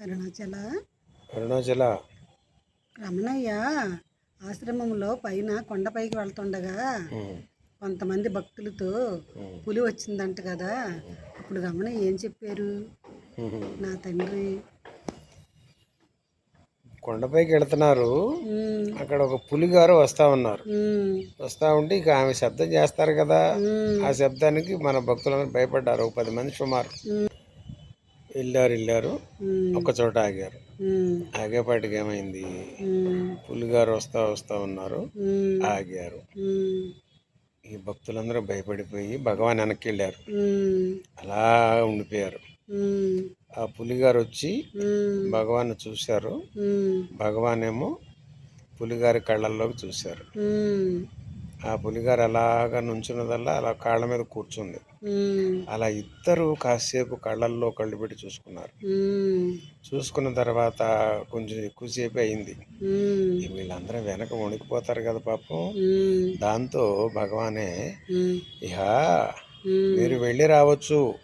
అరుణాచల? అరుణాచల. రమణయ్య ఆశ్రమంలో పైన కొండపైకి వెళ్తుండగా కొంతమంది భక్తులతో పులి వచ్చిందంట కదా అప్పుడు రమణయ్య ఏం చెప్పారు. నా తండ్రి. కొండపైకి వెళుతున్నారు. అక్కడ ఒక పులిగారు వస్తా ఉన్నారు. వస్తా ఉంటే ఇక ఆమె శబ్దం చేస్తారు కదా. ఆ శబ్దానికి మన భక్తులందరూ భయపడ్డారు. ఒక పది మంది సుమారు. వెళ్ళారు వెళ్ళారు. ఒక చోట ఆగారు. ఆగేపాటికి ఏమైంది? పులిగారు వస్తా వస్తా ఉన్నారు. ఆగారు. ఈ భక్తులందరూ భయపడిపోయి భగవాన్ వెనక్కి వెళ్ళారు. అలా ఉండిపోయారు. ఆ పులిగారు వచ్చి భగవాన్ చూశారు. భగవాన్ ఏమో పులిగారి కళ్ళల్లోకి చూశారు. ఆ పులిగారు అలాగా నుంచున్నదల్లా అలా కాళ్ళ మీద కూర్చుంది. అలా ఇద్దరు కాసేపు కళ్ళల్లో కళ్ళు పెట్టి చూసుకున్నారు. చూసుకున్న తర్వాత కొంచెం ఎక్కువసేపు అయింది. వీళ్ళందరూ వెనక వణికిపోతారు కదా పాపం. దాంతో భగవానే ఇహ మీరు వెళ్ళి రావచ్చు.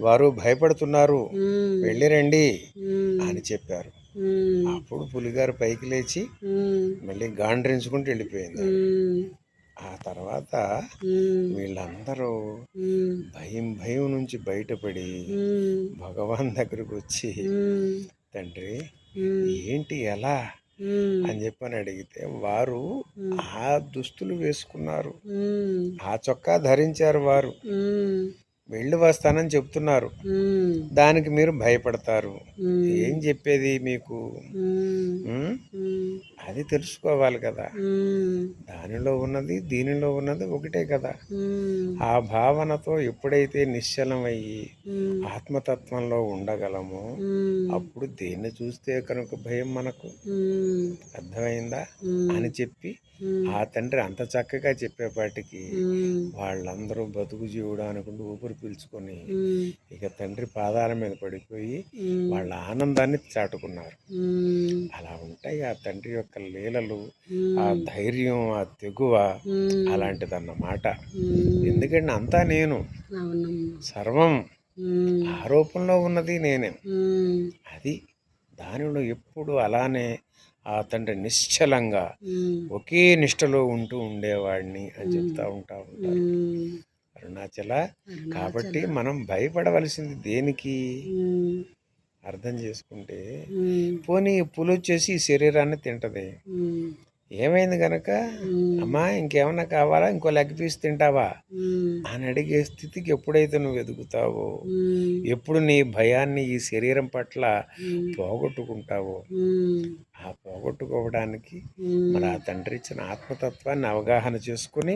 వారు భయపడుతున్నారు. వెళ్ళి రండి అని చెప్పారు. అప్పుడు పులిగారు పైకి లేచి మళ్ళీ గాండ్రించుకుంటూ వెళ్ళిపోయింది ఆ తర్వాత వీళ్ళందరూ భయం భయం నుంచి బయటపడి భగవాన్ దగ్గరకు వచ్చి తండ్రి ఏంటి ఎలా? అని చెప్పని అడిగితే వారు ఆ దుస్తులు వేసుకున్నారు. ఆ చొక్కా ధరించారు వారు. వెళ్ళి వస్తానని చెప్తున్నారు. దానికి మీరు భయపడతారు. ఏం చెప్పేది మీకు? అది తెలుసుకోవాలి కదా. దానిలో ఉన్నది దీనిలో ఉన్నది ఒకటే కదా. ఆ భావనతో ఎప్పుడైతే నిశ్చలమయ్యి ఆత్మతత్వంలో ఉండగలమో అప్పుడు దేన్ని చూస్తే కనుక భయం మనకు? అర్థమైందా? అని చెప్పి ఆ తండ్రి అంత చక్కగా చెప్పేపాటికి వాళ్ళందరూ బతుకు జీవుడు అనుకుంటూ ఊపిరి పీల్చుకొని ఇక తండ్రి పాదాల మీద పడిపోయి వాళ్ళ ఆనందాన్ని చాటుకున్నారు. అలా ఉంటాయి ఆ తండ్రి యొక్క లీలలు ఆ ధైర్యం ఆ తెగువ అలాంటిదన్నమాట. ఎందుకంటే అంతా నేను. సర్వం. ఆరోపణలో ఉన్నది నేనే. అది దానిలో ఎప్పుడు అలానే ఆ తండ్రి నిశ్చలంగా ఒకే నిష్టలో ఉంటూ ఉండేవాడిని అని చెప్తా ఉంటా ఉంటారు. అరుణాచల. కాబట్టి మనం భయపడవలసింది దేనికి? అర్థం చేసుకుంటే పోనీ పులి వచ్చేసి ఈ శరీరాన్ని తింటది. ఏమైంది గనక? ఉమ్, అమ్మా ఇంకేమన్నా కావాలా? ఇంకో లెగ్ పీస్ తింటావా? అని అడిగే స్థితికి ఎప్పుడైతే నువ్వు ఎదుగుతావో ఎప్పుడు నీ భయాన్ని ఈ శరీరం పట్ల పోగొట్టుకుంటావో ఆ పోగొట్టుకోవడానికి మన ఆ తండ్రి ఇచ్చిన ఆత్మతత్వాన్ని అవగాహన చేసుకుని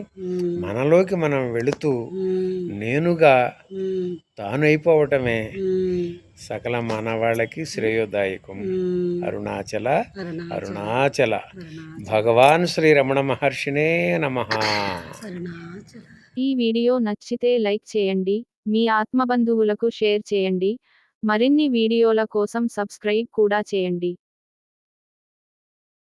మనలోకి మనం వెళుతూ నేనుగా తాను అయిపోవటమే సకల మానవాళికి శ్రేయోదాయకం. అరుణాచల అరుణాచల. భగవాన్ శ్రీ రమణ మహర్షినే నమ. ఈ వీడియో నచ్చితే లైక్ చేయండి మీ ఆత్మబంధువులకు షేర్ చేయండి మరిన్ని వీడియోల కోసం సబ్స్క్రైబ్ కూడా చేయండి.